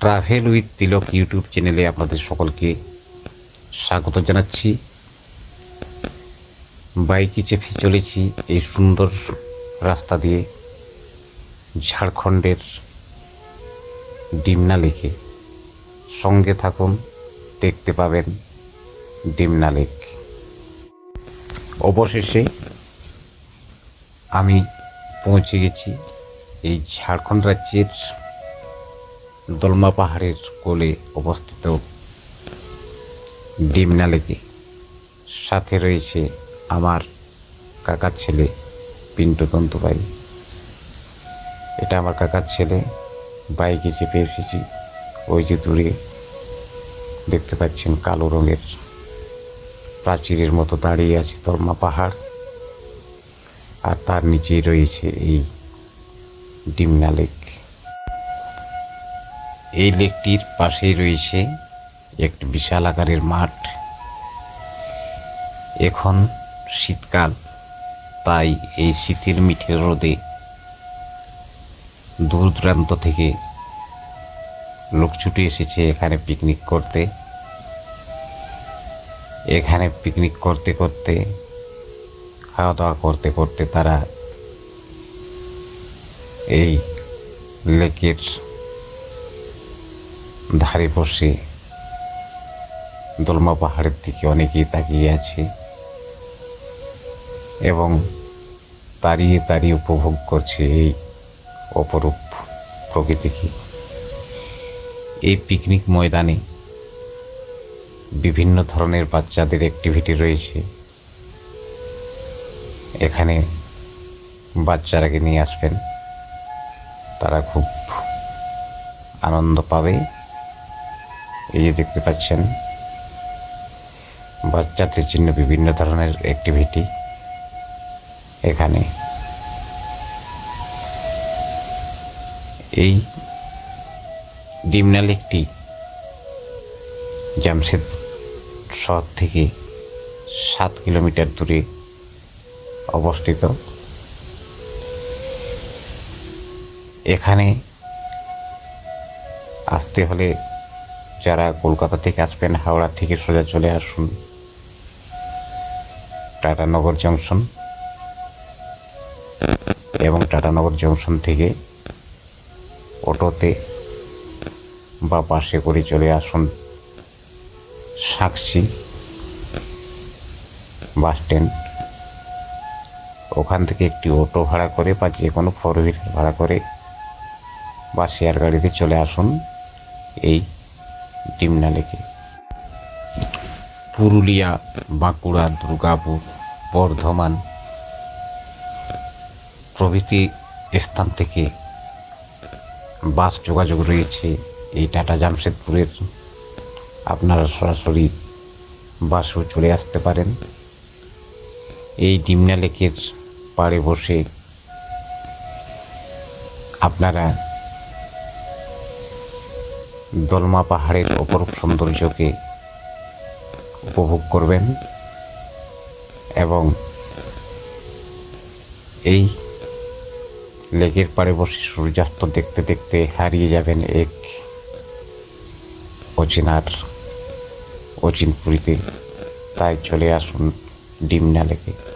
Travel with Tilak YouTube চ্যানেলে আপনাদের সকলকে স্বাগত জানাচ্ছি। বাইকে চেপে চলেছি এই সুন্দর রাস্তা দিয়ে ঝাড়খণ্ডের ডিমনা লেকে সঙ্গে থাকুন, দেখতে পাবেন ডিমনা লেক অবশেষে আমি পৌঁছে গেছি এই ঝাড়খণ্ড রাজ্যের দলমা পাহাড়ের কোলে অবস্থিত ডিমনা লেকে সাথে রয়েছে আমার কাকার ছেলে পিন্টু তন্তুবাই। এটা আমার কাকার ছেলে। বাইকে চেপে এসেছি। ওই যে দূরে দেখতে পাচ্ছেন কালো রঙের প্রাচীরের মতো দাঁড়িয়ে আছে দলমা পাহাড়। আর তার নিচেই রয়েছে এই ডিমনা লেক এই লেকটির পাশেই রয়েছে একটি বিশাল আকারের মাঠ। এখন শীতকাল, তাই এই শীতের মিঠের রোদে দূর দূরান্ত থেকে লোক ছুটে এসেছে এখানে পিকনিক করতে। এখানে পিকনিক করতে করতে খাওয়া দাওয়া করতে করতে তারা এই লেকের ধারে বসে দলমা পাহাড়ের দিকে অনেকেই তাকিয়ে আছে এবং তাড়িয়ে তাড়িয়ে উপভোগ করছে এই অপরূপ প্রকৃতিকে। এই পিকনিক ময়দানে বিভিন্ন ধরনের বাচ্চাদের অ্যাক্টিভিটি রয়েছে। এখানে বাচ্চারাকে নিয়ে আসবেন। তারা খুব আনন্দ পাবে। এই যে দেখতে পাচ্ছেন, বাচ্চাদের জন্য বিভিন্ন ধরনের অ্যাক্টিভিটি এখানে। এই ডিমনা একটি জামশেদ শহর থেকে সাত কিলোমিটার দূরে অবস্থিত। এখানে আসতে হলে যারা কলকাতা থেকে আসবেন, হাওড়া থেকে সোজা চলে আসুন। টাটানগর জংশন। এবং টাটানগর জংশন থেকে অটোতে বা বাসে করে চলে আসুন সাক্ষী বাস স্ট্যান্ড। ওখান থেকে একটি অটো ভাড়া করে বা যে কোনো ফোর হুইলার ভাড়া করে বা শেয়ার গাড়িতে চলে আসুন। এই ডিমনা পুরুলিয়া, বাঁকুড়া, দুর্গাপুর, বর্ধমান প্রভৃতি স্থান থেকে বাস যোগাযোগ রয়েছে এই টাটা জামশেদপুরের। আপনারা সরাসরি বাসেও চলে আসতে পারেন। এই ডিমনা লেকের পাড়ে বসে আপনারা দলমা পাহাড়ের অপরূপ সৌন্দর্যকে উপভোগ করবেন এবং এই লেকের পাড়ে বসে সূর্যাস্ত দেখতে দেখতে হারিয়ে যাবেন এক অচিনার অচিনপুরীতে। তাই চলে আসুন ডিমনা লেকে।